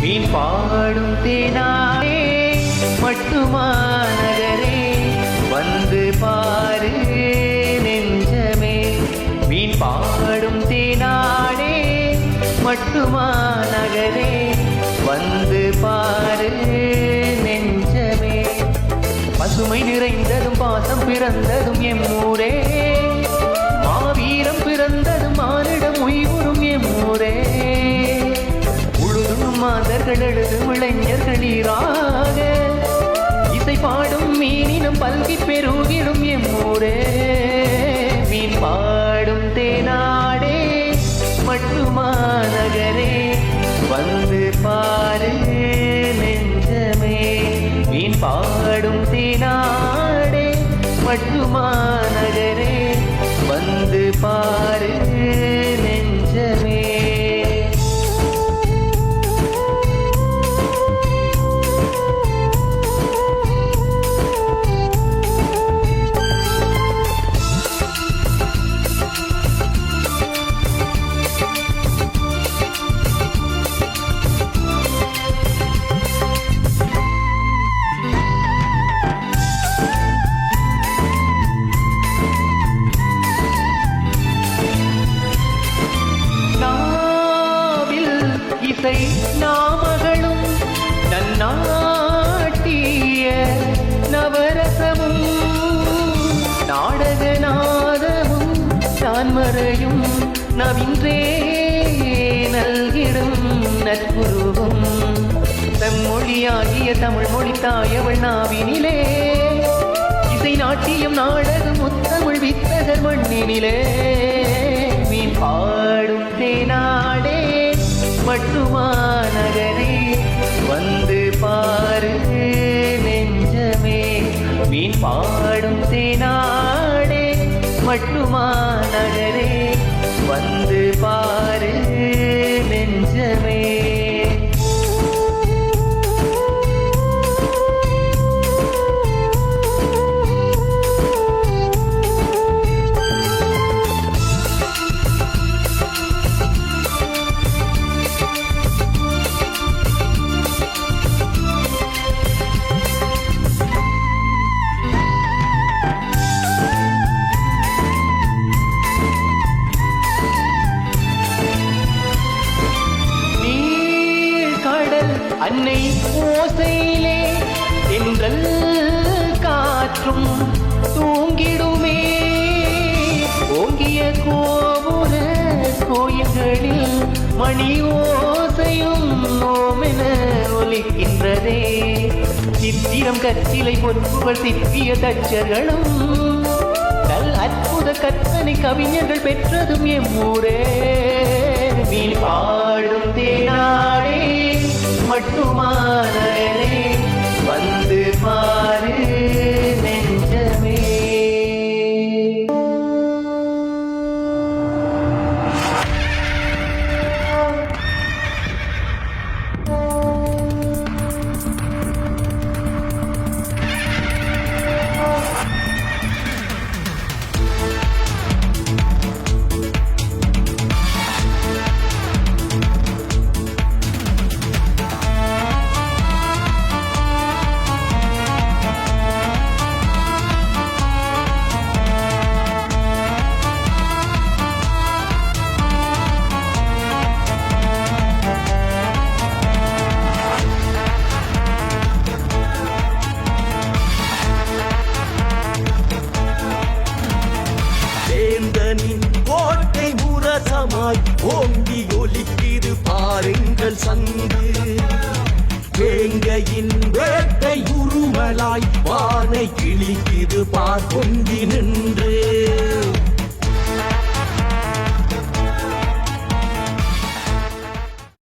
மீன் பாடும் தேனாரே மட்டுமா நகரே வந்து பாரு நெஞ்சமே. மீன் பாடும் தேனாடே மட்டுமா நகரே வந்து பாரு நெஞ்சமே. பசுமை நிறைந்ததும் பாசம் பிறந்ததும் எம் ஊரே. மாதர்கள் எழுதும் இளைஞர்கள் ஈராக இசை பாடும் மீனினும் பல்கி பெருகிடும் எம்மூரே மீன் பாடும் தேனாடே மட்டுமா நகரே. வந்து பாரு நெஞ்சமே. மீன் பாடும் தேனாடே மட்டுமா நகரே. வந்து பாரு இசை நாமகளும் நன்னாட்டிய நவரசமும் நாடகநாதமும் தான்மறையும் நவின்றே நல்கிடும் நற்குருவும். தம்மொழியாகிய தமிழ் மொழி தாயவள் நாவினிலே. இசை நாட்டியம் நாடகம் முத்தமிழ் வித்தகர் மண்ணினிலே. மட்டுமா நகரே? வந்து பாரு நெஞ்சமே. மீன் பாடும் தேனாடே. மட்டுமா நகரே? வந்து பாரு அன்னை ஓசையிலே என்றல் காற்றும் தூங்கிடுமே. ஓங்கிய கோபுர கோயில்களில் மணி ஓசையும் நோமென ஒலிக்கின்றதே. சித்திரம் கச்சிலை பொறுப்புகள் சித்திய தச்சர்களும் நல் அற்புத கற்பனை கவிஞர்கள் பெற்றதும் எம் ஊரே. மீன் பாடும் தே சங்கு வேங்கையின் வேட்டை உருமலாய் வானை கிழிக்குது பார் நின்று.